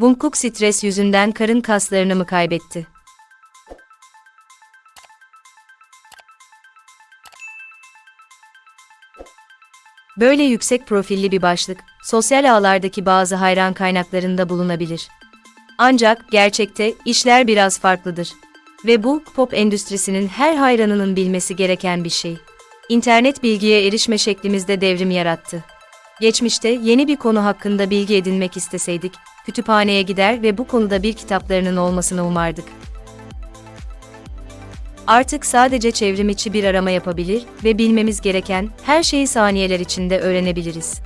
Bungkuk stres yüzünden karın kaslarını mı kaybetti? Böyle yüksek profilli bir başlık, sosyal ağlardaki bazı hayran kaynaklarında bulunabilir. Ancak gerçekte işler biraz farklıdır. Ve bu pop endüstrisinin her hayranının bilmesi gereken bir şey. İnternet bilgiye erişme şeklimizde devrim yarattı. Geçmişte yeni bir konu hakkında bilgi edinmek isteseydik, kütüphaneye gider ve bu konuda bir kitaplarının olmasını umardık. Artık sadece çevrim içi bir arama yapabilir ve bilmemiz gereken her şeyi saniyeler içinde öğrenebiliriz.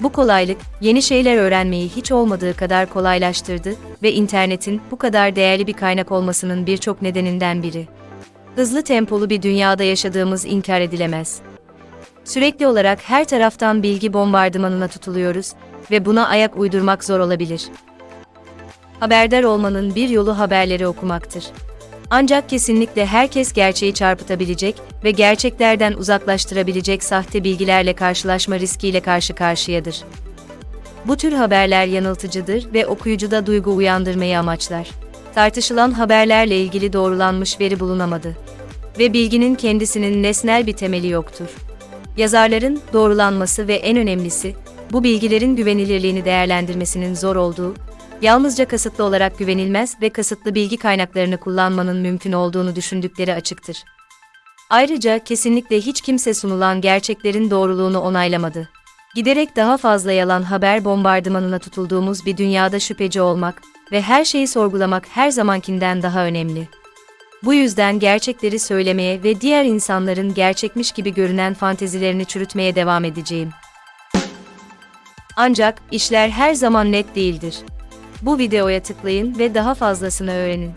Bu kolaylık, yeni şeyler öğrenmeyi hiç olmadığı kadar kolaylaştırdı ve internetin bu kadar değerli bir kaynak olmasının birçok nedeninden biri. Hızlı tempolu bir dünyada yaşadığımız inkar edilemez. Sürekli olarak her taraftan bilgi bombardımanına tutuluyoruz ve buna ayak uydurmak zor olabilir. Haberdar olmanın bir yolu haberleri okumaktır. Ancak kesinlikle herkes gerçeği çarpıtabilecek ve gerçeklerden uzaklaştırabilecek sahte bilgilerle karşılaşma riskiyle karşı karşıyadır. Bu tür haberler yanıltıcıdır ve okuyucuda duygu uyandırmayı amaçlar. Tartışılan haberlerle ilgili doğrulanmış veri bulunamadı ve bilginin kendisinin nesnel bir temeli yoktur. Yazarların doğrulanması ve en önemlisi, bu bilgilerin güvenilirliğini değerlendirmesinin zor olduğu, yalnızca kasıtlı olarak güvenilmez ve kasıtlı bilgi kaynaklarını kullanmanın mümkün olduğunu düşündükleri açıktır. Ayrıca kesinlikle hiç kimse sunulan gerçeklerin doğruluğunu onaylamadı. Giderek daha fazla yalan haber bombardımanına tutulduğumuz bir dünyada şüpheci olmak ve her şeyi sorgulamak her zamankinden daha önemli. Bu yüzden gerçekleri söylemeye ve diğer insanların gerçekmiş gibi görünen fantezilerini çürütmeye devam edeceğim. Ancak işler her zaman net değildir. Bu videoya tıklayın ve daha fazlasını öğrenin.